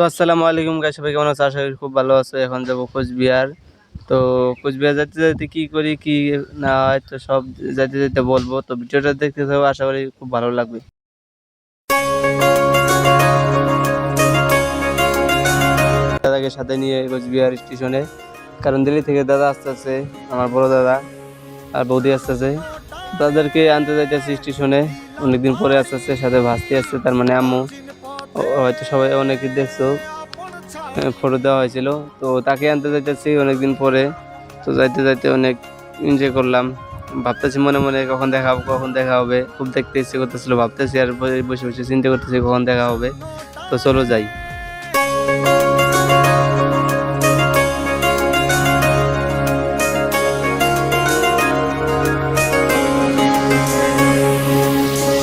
তো আসসালামু আলাইকুম গাইস সবাই কেমন আছো? আশা করি খুব ভালো আছো। এখন যাব কোচবিহার। তো কোচবিহার যাইতে যাইতে কি করি, কি না হয়, তো সব যাইতে যাইতে বলব। তো ভিডিওটা দেখতে থাকো, আশা করি খুব ভালো লাগবে। দাদাকে সাথে নিয়ে কোচবিহার স্টেশনে। কারণ দিল্লি থেকে দাদা আসতেছে, আমার বড় দাদা আর বৌদি আসতেছে। তাদেরকে আনতে যাইতেছে স্টেশনে। অনেকদিন পরে আসতেছে, সাথে ভাসতে আসছে, তার মানে আম্মু। হয়তো সবাই অনেকে দেখছ ফটো দেওয়া হয়েছিল। তো তাকে আনতে যাইতেছি অনেকদিন পরে। তো যাইতে যাইতে অনেক এনজয় করলাম। ভাবতেছি মনে মনে কখন দেখা হবে, কখন দেখা হবে। খুব দেখতে ইচ্ছে করতেছিল, ভাবতেছি আর বসে বসে বসে চিন্তা করতেছি কখন দেখা হবে। তো চলো যাই।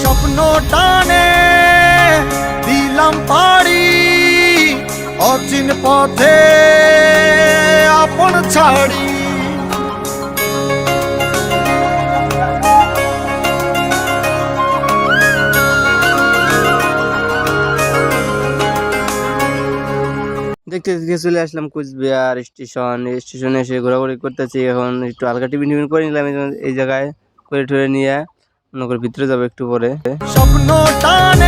স্বপ্ন টানে দিলাম পাড়ি অচিন পথে আপন ছাড়ি। দেখতে দেখতে চলে আসলাম কুচবিহার স্টেশন। স্টেশনে এসে ঘোরাঘুরি করতেছি। এখন একটু হালকা টিফিন টিফিন করে নিলাম এই জায়গায় করে টরে নিয়ে মনে করে ভিতরে যাব একটু পরে। স্বপ্ন টানে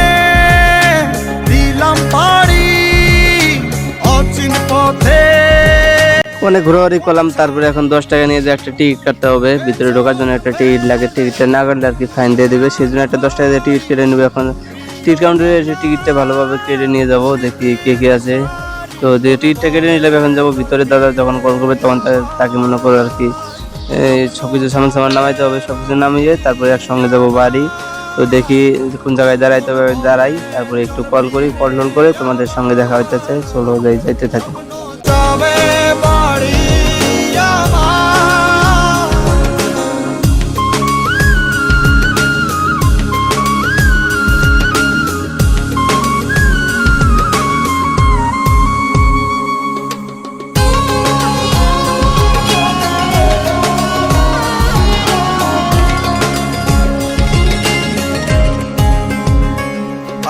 অনেক ঘোরাঘুরি করলাম, তারপরে এখন দশ টাকা নিয়ে যে একটা টিকিট কাটতে হবে, ভিতরে ঢোকার জন্য একটা টিকিট লাগে টিকিটটা না কাটলে আর কি ফাইন দিয়ে দেবে। সেই জন্য একটা দশ টাকা দিয়ে টিকিট কেটে নেবে এখন। টিকিট কাউন্টারে এসে টিকিটটা ভালোভাবে কেটে নিয়ে যাব, দেখি কে কে আছে। তো যে টিকিটটা কেটে নিলে এখন যাব ভিতরে, দাদা যখন কল করবে তখন তাকে মনে করো আর কি সব কিছু সামান সামান নামাইতে হবে সব কিছু নামিয়ে তারপরে একসঙ্গে যাব বাড়ি। তো দেখি কোন জায়গায় দাঁড়াইতে হবে, দাঁড়াই, তারপরে একটু কল করি কল টল করে তোমাদের সঙ্গে দেখা হইতেছে, চলো যাই, যাইতে থাকি।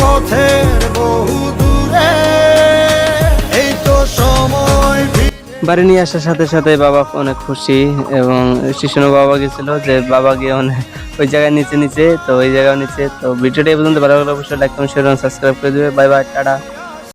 পথের বহু দূরে, এই তো সময় বাড়ি নিয়ে আসার সাথে সাথে বাবা অনেক খুশি এবং শিশুনো বাবা গেছিল যে বাবা গিয়ে অনেক ওই জায়গায় নিচে নিচে, তো ওই জায়গায় নিচে, তো ভিডিওটা পর্যন্ত ভালো লাগলে অবশ্যই লাইক কমেন্ট শেয়ার সাবস্ক্রাইব করে দেবে। Bye bye, tata.